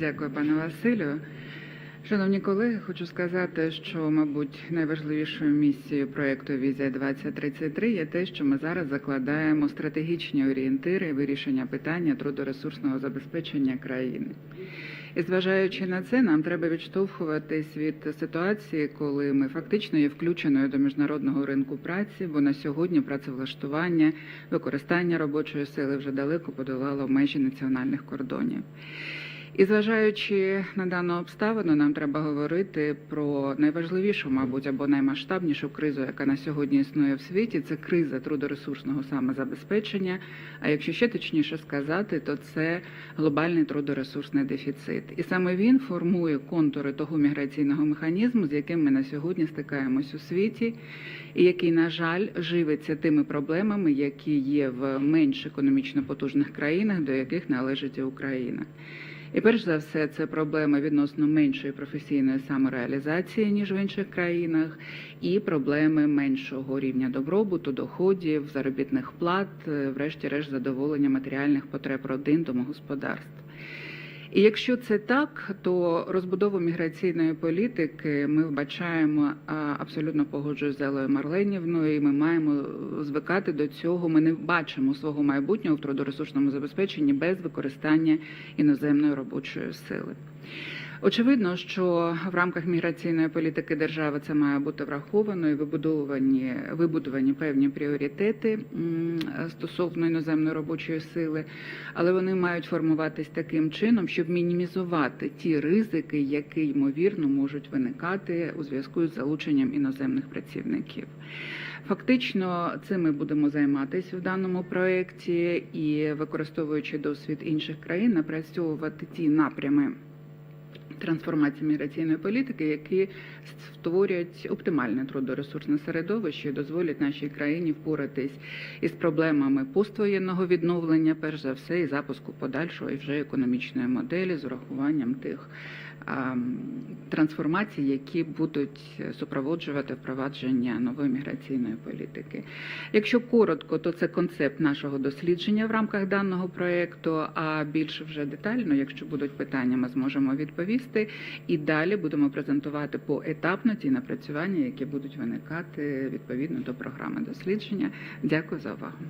Дякую, пане Василю. Шановні колеги, хочу сказати, що, мабуть, найважливішою місією проєкту Візія 2033 є те, що ми зараз закладаємо стратегічні орієнтири вирішення питання трудоресурсного забезпечення країни. І зважаючи на це, нам треба відштовхуватись від ситуації, коли ми фактично є включеною до міжнародного ринку праці, бо на сьогодні працевлаштування, використання робочої сили вже далеко подолало межі національних кордонів. І зважаючи на дану обставину, нам треба говорити про найважливішу, мабуть, або наймасштабнішу кризу, яка на сьогодні існує в світі. Це криза трудоресурсного самозабезпечення. А якщо ще точніше сказати, то це глобальний трудоресурсний дефіцит. І саме він формує контури того міграційного механізму, з яким ми на сьогодні стикаємось у світі, і який, на жаль, живиться тими проблемами, які є в менш економічно потужних країнах, до яких належить Україна. І перш за все, це проблема відносно меншої професійної самореалізації ніж в інших країнах, і проблеми меншого рівня добробуту, доходів, заробітних плат, е, врешті-решт задоволення матеріальних потреб родин, домогосподарств. І якщо це так, то розбудову міграційної політики ми вбачаємо абсолютно погоджую з Елою Марленівною. і Ми маємо звикати до цього. Ми не бачимо свого майбутнього в трудоресурсному забезпеченні без використання іноземної робочої сили. Очевидно, що в рамках міграційної політики держави це має бути враховано і вибудовані вибудовані певні пріоритети стосовно іноземної робочої сили, але вони мають формуватись таким чином, щоб мінімізувати ті ризики, які ймовірно можуть виникати у зв'язку з залученням іноземних працівників. Фактично, цим ми будемо займатися в даному проєкті і використовуючи досвід інших країн, напрацьовувати ті напрями трансформації міграційної політики, які створюють оптимальне трудоресурсне середовище і дозволять нашій країні впоратись із проблемами поствоєнного відновлення, перш за все, і запуску подальшого і вже економічної моделі з урахуванням тих а, трансформацій, які будуть супроводжувати впровадження нової міграційної політики. Якщо коротко, то це концепт нашого дослідження в рамках даного проєкту, а більше вже детально, якщо будуть питання, ми зможемо відповісти. І далі будемо презентувати поетапно ті напрацювання, які будуть виникати відповідно до програми дослідження. Дякую за увагу.